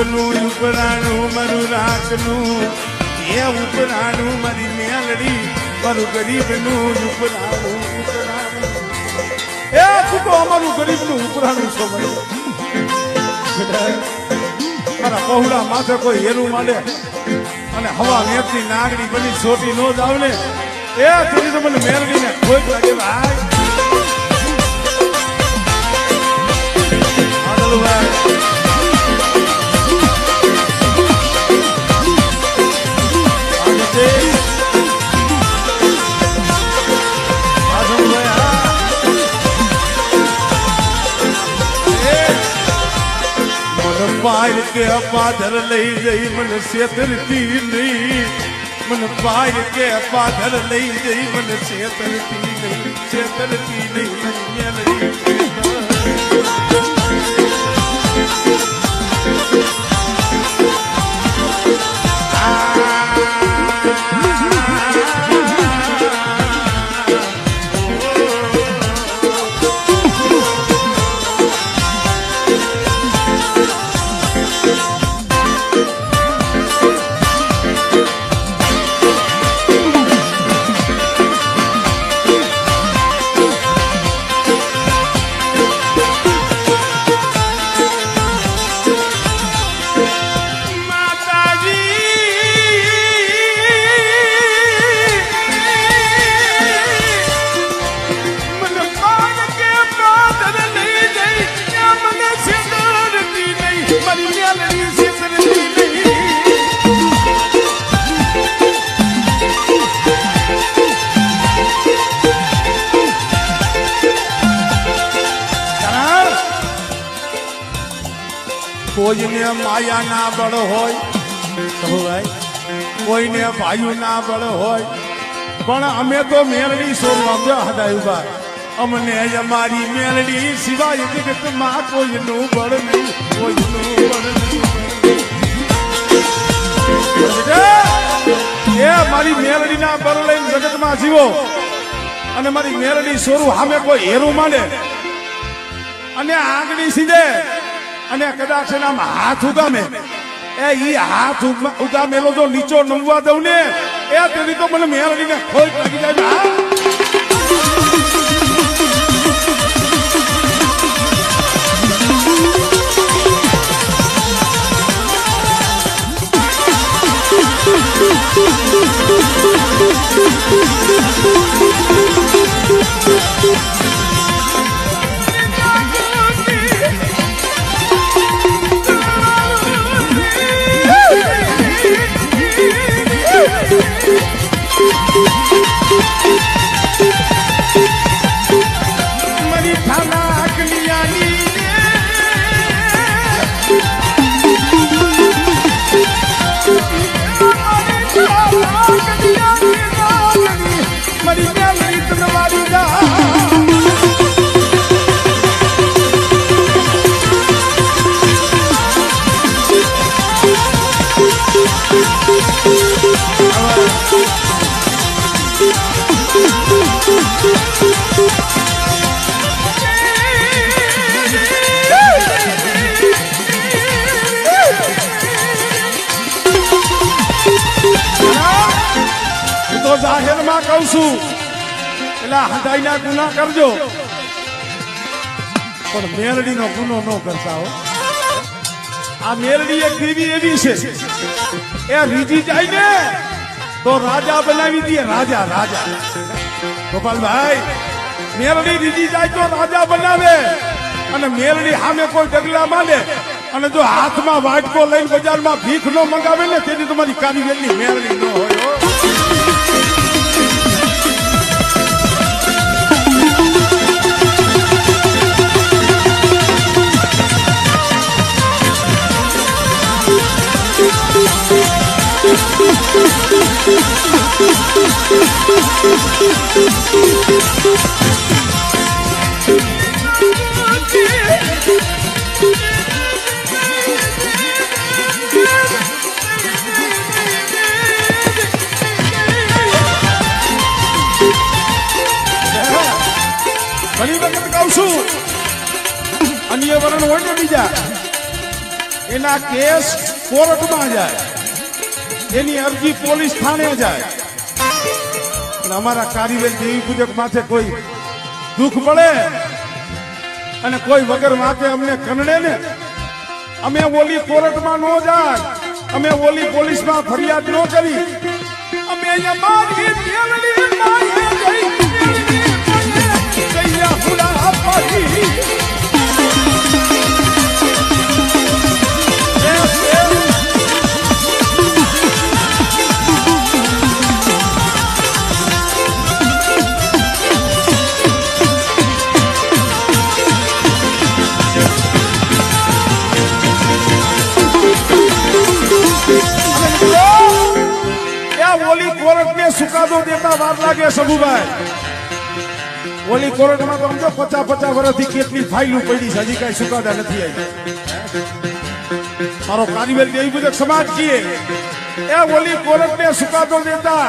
ગરીબનું ઉપરાણું, મારું રાખનું એ ઉપરાણું, મારી મેલડી મારું ગરીબનું ઉપરાણું, એ તું અમારું ગરીબનું ઉપરાણું છો મારા પહોળા માથે કોઈ હેરું માંડે. અને હવા વેચી નાગડી બની છોટી નો જ આવને એ તેની તો મને મેલડીને કોઈ લાગે ભાઈ. પાય કે પાધર લઈ જઈ, મને છેતરતી નહીં. મને પાય કે પાધર લઈ જઈ, મને છેતરતી નહીં છેતરતી નહીં. કોઈને માયા ના બળ હોય ભાઈ કોઈને ભાઈ ના બળ હોય. પણ અમે તો મેલડી સોરમાં બ્યા હદાયું અમને અમારી મેલડી સિવાય જગતમાં કોઈનું બળ નહીં, કોઈનું બળ નહીં. એ મારી મેલડીના બળ લઈને જગતમાં જીવો. અને મારી મેલડી સોરું સામે કોઈ હેરું માંડે. અને આંગળી સીધે અને કદાચ એના હાથ ઉગામે. એ ઈ હાથ ઉગા- ઉગામેલો જો નીચો નમવા દઉં ને, એ તેથી તો મને મેળવીને ખોટ લાગી જાય તો જાહેરમાં કહું છું. એટલે હદાઈના ગુના કરજો. પણ મેલડીનો ગુનો ન કરતા હો. આ મેલડી એક દેવી જાય ને. તો રાજા બનાવી દે, રાજા રાજા. ગોપાલભાઈ, મેલડી રીજી જાય તો રાજા બનાવે. અને મેલડી સામે કોઈ ડગલા માંડે અને જો હાથમાં વાટકો લઈને બજારમાં ભીખ ન મંગાવે ને, તેથી તમારી કારીગરની મેલડી ન હોય, હો. ઘણી વખત કહું છું અન્ય વરણ હોય ને બીજા એના કેસ કોર્ટમાં જાય. એની અરજી પોલીસ થાણે જાય. અને અમારા કારીગર દેવી પૂજક માથે કોઈ દુઃખ પડે? અને કોઈ વગર માથે અમને કનડે ને? અમે ઓલી કોર્ટમાં ન જાય. અમે ઓલી પોલીસમાં ફરિયાદ ન કરી. અમે અહીંયા વાર લાગે સબુભાઈ ઓલી કોર્ટમાં તો સમજો પચાસ પચાસ વર્ષથી કેટલી ફાઇલો પડી છે, હજી કઈ સુકાદા નથી આવી. મારો કારીગર એવી પૂજક સમાજ છીએ એ ઓલી કોર્ટને સુકાદો દેતા.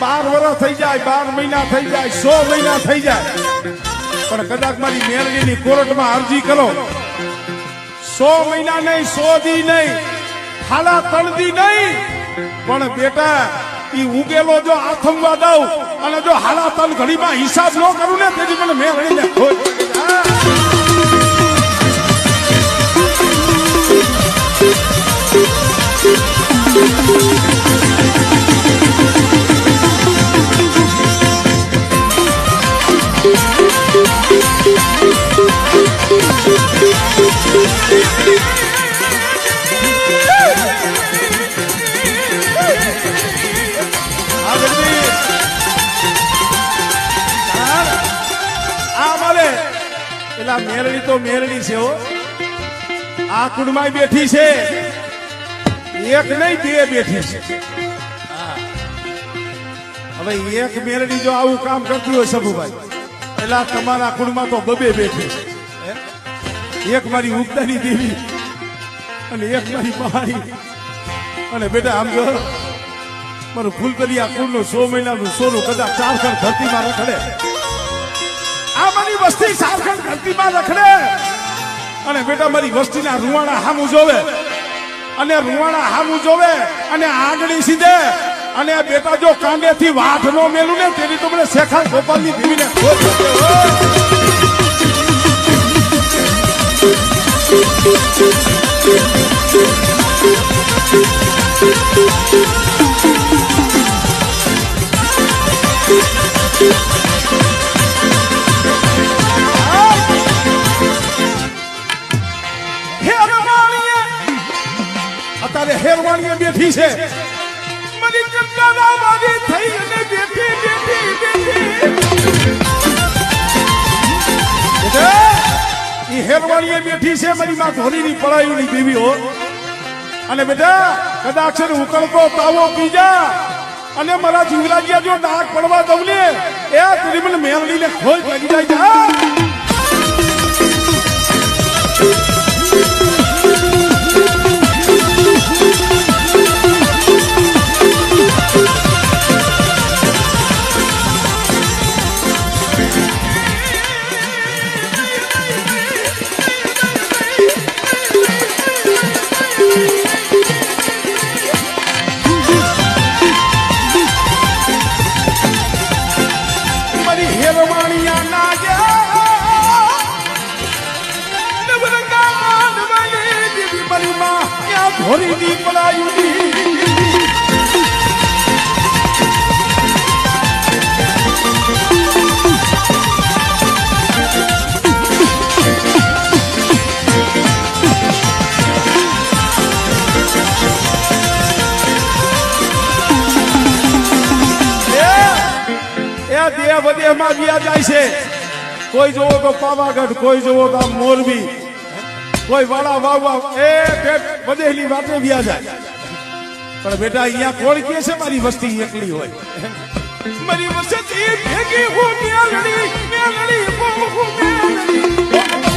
બાર વર્ષ થઈ જાય, બાર મહિના થઈ જાય, સો મહિના થઈ જાય. પણ કદાચ મારી મેરડીની કોર્ટમાં અરજી કરો. સો મહિના નહીં, સો દી નહીં. ખાલા દી નહીં. પણ બેટા ઈ ઉગેલો જો આથમવા દઉં અને જો હાલા તન ઘડીમાં હિસાબ ન કરું ને, તેથી મને મેં રડીને ખોટ પેલા મેરડી તો મેરડી છે આ કુંડમાં બેઠી છે. એક નહીં, બે બેઠી છે. હવે એક મેરડી જો આવું કામ કરતી હોય સભુભાઈ, પેલા તમારા કુંડમાં તો બબે બેઠી છે. એક મારી ઉગતાની દેવી અને એક મારી પહાડી અને બેટા આમ જો, મારું ફૂલકરિયા કુળનું સો મહિનાનું સોનું કદાચ ચારખંડ ધરતીમાં રખડે. આ વસ્તી ચારખંડ ધરતીમાં રખડે. અને બેટા, મારી વસ્તીના રૂવાણા હામું જોવે. અને રૂવાણા હામું જોવે, અને આંગળી સીધે. અને બેટા, જો કાંડેથી વાઠ નો મેલું ને, તેની તો મને શેખા ગોપાલની દેવીને ખોટ હેરવાણીએ બેઠી છે. મારી કંટાળા મારી થઈ અને બેઠી બેઠી બેઠી. ઈ હેરવાણીએ બેઠી છે, મારી માં ધોરીની પડાયુની દેવી હો અને બેટા, કદાચ ઉકળતો તાવો પી અને મારા જીવરાજ્યા જો ડાક પડવા દઉં ને, એ ત્રિમલ મેલડીને ખોઈ લાગી જાય હેરવાણીયા ના ગયા દેહ વધેમાં વ્યા જાય છે. કોઈ જોવો તો પાવાગઢ, કોઈ જોવો તો મોરબી. કોઈ વાળા વાવવા એ ભેટ વધેલી વાતે વ્યા જાય. પણ બેટા, અહીંયા કોણ કે છે મારી વસ્તી એકલી હોય? મારી વસ્તી ભેગી હું મેલડી મેલડી હું મેલડી.